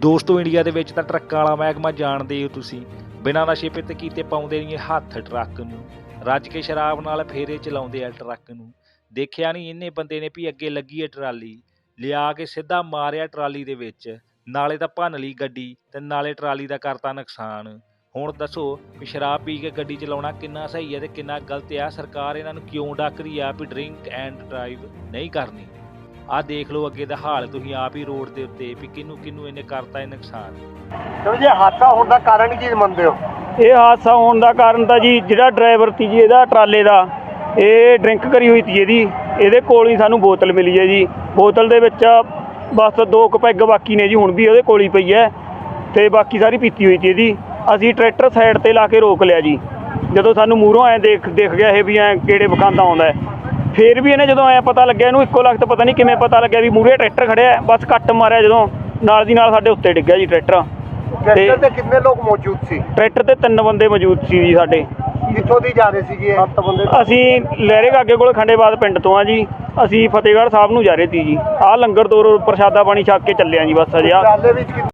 ਦੋਸਤੋ, ਇੰਡੀਆ ਦੇ ਵਿੱਚ ਤਾਂ ਟਰੱਕਾਂ ਵਾਲਾ ਮਹਿਕਮਾ ਜਾਣਦੇ ਹੋ ਤੁਸੀਂ। ਬਿਨਾਂ ਨਸ਼ੇ ਪਿੱਤ ਕੀਤੇ ਪਾਉਂਦੇ ਨਹੀਂ ਹੱਥ ਟਰੱਕ ਨੂੰ। ਰੱਜ ਕੇ ਸ਼ਰਾਬ ਨਾਲ ਫੇਰੇ ਚਲਾਉਂਦੇ ਆ ਟਰੱਕ ਨੂੰ। ਦੇਖਿਆ ਨਹੀਂ ਇੰਨੇ ਬੰਦੇ ਨੇ ਵੀ ਅੱਗੇ ਲੱਗੀ ਹੈ ਟਰਾਲੀ। ਲਿਆ ਕੇ ਸਿੱਧਾ ਮਾਰਿਆ ਟਰਾਲੀ ਦੇ ਵਿੱਚ। ਨਾਲੇ ਤਾਂ ਭੰਨ ਲਈ ਗੱਡੀ ਤੇ ਨਾਲੇ ਟਰਾਲੀ ਦਾ ਕਰਤਾ ਨੁਕਸਾਨ। ਹੁਣ ਦੱਸੋ ਵੀ ਸ਼ਰਾਬ ਪੀ ਕੇ ਗੱਡੀ ਚਲਾਉਣਾ ਕਿੰਨਾ ਸਹੀ ਹੈ ਤੇ ਕਿੰਨਾ ਗਲਤ ਆ ਸਰਕਾਰ ਇਹਨਾਂ ਨੂੰ ਕਿਉਂ ਡੱਕ ਰਹੀ ਆ ਵੀ ਡਰਿੰਕ ਐਂਡ ਡਰਾਈਵ ਨਹੀਂ ਕਰਨੀ? ਆਹ ਦੇਖ ਲਓ ਅੱਗੇ ਦਾ ਹਾਲ ਤੁਸੀਂ ਆਪ ਹੀ ਰੋਡ ਦੇ ਉੱਤੇ ਵੀ ਕਿਹਨੂੰ ਕਿਹਨੂੰ ਇਹਨੇ ਕਰਤਾ ਇਹ ਨੁਕਸਾਨ। ਚਲੋ ਜੀ ਹਾਦਸਾ ਹੋਣ ਦਾ ਕਾਰਨ ਕੀ ਮੰਨਦੇ ਹੋ? ਇਹ ਹਾਦਸਾ ਹੋਣ ਦਾ ਕਾਰਨ ਤਾਂ ਜੀ ਜਿਹੜਾ ਡਰਾਈਵਰ ਸੀ ਜੀ ਇਹਦਾ ਟਰਾਲੇ ਦਾ ਇਹ ਡਰਿੰਕ ਕਰੀ ਹੋਈ ਸੀ ਇਹਦੀ ਇਹਦੇ ਕੋਲ ਹੀ ਸਾਨੂੰ ਬੋਤਲ ਮਿਲੀ ਹੈ ਜੀ। ਬੋਤਲ ਦੇ ਵਿੱਚ ਬਸ ਦੋ ਕੁ ਪੈਗ ਬਾਕੀ ਨੇ ਜੀ ਹੁਣ ਵੀ ਉਹਦੇ ਕੋਲ ਹੀ ਪਈ ਹੈ ਤੇ ਬਾਕੀ ਸਾਰੀ ਪੀਤੀ ਹੋਈ ਸੀ ਇਹਦੀ। ਅਸੀਂ ਟਰੈਕਟਰ ਸਾਈਡ ਤੇ ਲਾ ਕੇ ਰੋਕ ਲਿਆ ਜੀ। ਜਦੋਂ ਸਾਨੂੰ ਮੂਹਰੋਂ ਐ ਦੇਖ ਦਿਖ ਗਿਆ ਇਹ ਵੀ ਐ ਕਿਹੜੇ ਬਖਾਂਦਾ ਆਉਂਦਾ ਹੈ। ਫੇਰ ਵੀ ਇਹਨੇ ਜਦੋਂ ਐ ਪਤਾ ਲੱਗਿਆ ਇਹਨੂੰ ਇੱਕੋ ਲਖਤ ਪਤਾ ਨਹੀਂ ਕਿਵੇਂ ਪਤਾ ਲੱਗਿਆ ਵੀ ਮੂਹਰੇ ਟਰੈਕਟਰ ਖੜਿਆ ਹੈ। ਬਸ ਕੱਟ ਮਾਰਿਆ ਜਦੋਂ ਨਾਲ ਦੀ ਨਾਲ ਸਾਡੇ ਉੱਤੇ ਡਿੱਗਿਆ ਜੀ ਟਰੈਕਟਰ। ਟਰੈਕਟਰ ਤੇ ਕਿੰਨੇ ਲੋਕ ਮੌਜੂਦ ਸੀ? ਟਰੈਕਟਰ ਤੇ ਤਿੰਨ ਬੰਦੇ ਮੌਜੂਦ ਸੀ ਜੀ ਸਾਡੇ। ਕਿੱਥੋਂ ਦੀ ਜਾ ਰਹੇ ਸੀਗੇ ਇਹ? ਸੱਤ ਬੰਦੇ। ਅਸੀਂ ਲਹਿਰੇ ਕਾਗੇ ਕੋਲ ਖੰਡੇਬਾਦ ਪਿੰਡ ਤੋਂ ਆ ਜੀ। ਅਸੀਂ ਫਤਿਹਗੜ੍ਹ ਸਾਹਿਬ ਨੂੰ ਜਾ ਰਹੇ ਸੀ ਜੀ। ਆਹ ਲੰਗਰ ਤੋਂ ਪ੍ਰਸ਼ਾਦਾ ਪਾਣੀ ਛਕ ਕੇ ਚੱਲੇ ਆ ਜੀ ਬਸ ਅਜੇ। ਆ ਟਰਾਲੇ ਵਿੱਚ ਕਿ-